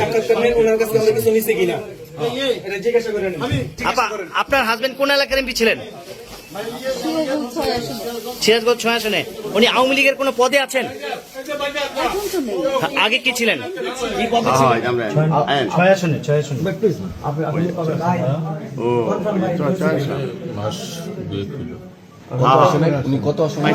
সাক্ষাৎকার নেন ওনার কাছে আমরা কিছু নিছে কিনা এটা জিজ্ঞাসা করে নেন আপা আপনার হাজবেন্ড কোন এলাকার এমপি ছিলেন সিরাজগঞ্জ ছয় আসনে উনি আওয়ামী লীগের কোনো পদে আছেন আগে কি ছিলেন কি পদে ছিলেন ছয় আসনে ছয় আসনে ও ছয় ছয় মাস দুই ছিল উনি কত সময়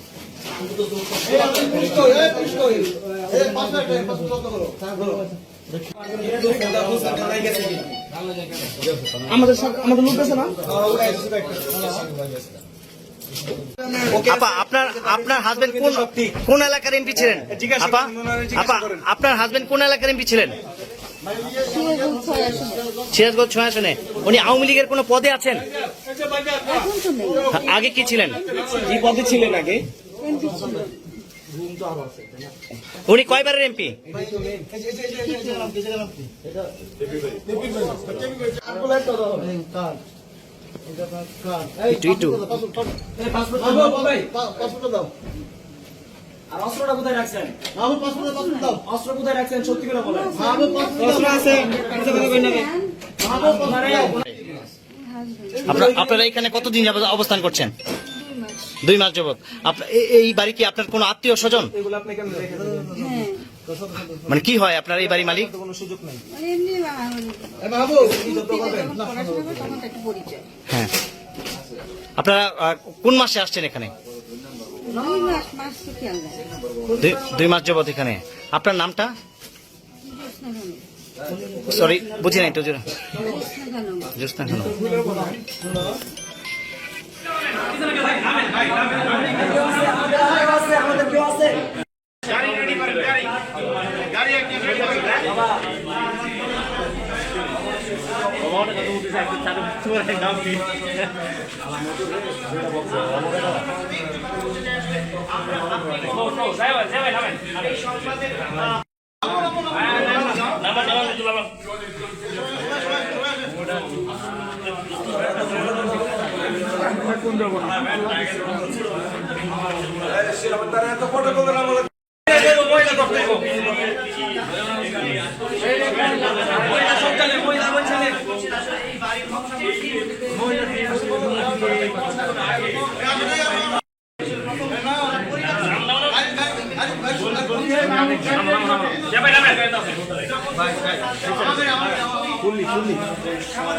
আমাদের আমাদের লোক আছে না আপা আপনার আপনার হাজবেন্ড কোন কোন এলাকার এমপি ছিলেন? আপা আপা আপনার হাজবেন্ড কোন এলাকার এমপি ছিলেন? সিরাজগঞ্জ ছয় আসনে। উনি আওয়ামী লীগের কোনো পদে আছেন? আগে কি ছিলেন? কি পদে ছিলেন আগে। উনি কয়বারের এমপি? একটু একটু আর অস্ত্রটা কোথায় রাখছেন? অস্ত্র কোথায় রাখছেন? সত্যি করে বলেন। অস্ত্র আছে। মিথ্যা কথা কইন না আপনারা এখানে কতদিন যাবত অবস্থান করছেন? দুই মাস যাবত। আপনার এই বাড়ি কি আপনার কোনো আত্মীয় স্বজন? এগুলো আপনি কেন রেখে দেন মানে কি হয় আপনার এই বাড়ি মালিক? কোনো সুযোগ নাই। পরিচয়। হ্যাঁ। আপনারা কোন মাসে আসছেন এখানে? দুই মাস মাস তো সরি বুঝি নাই একটু জোরে। জ্যোৎস্না খানম জ্যোৎস্না খানম। সমাজ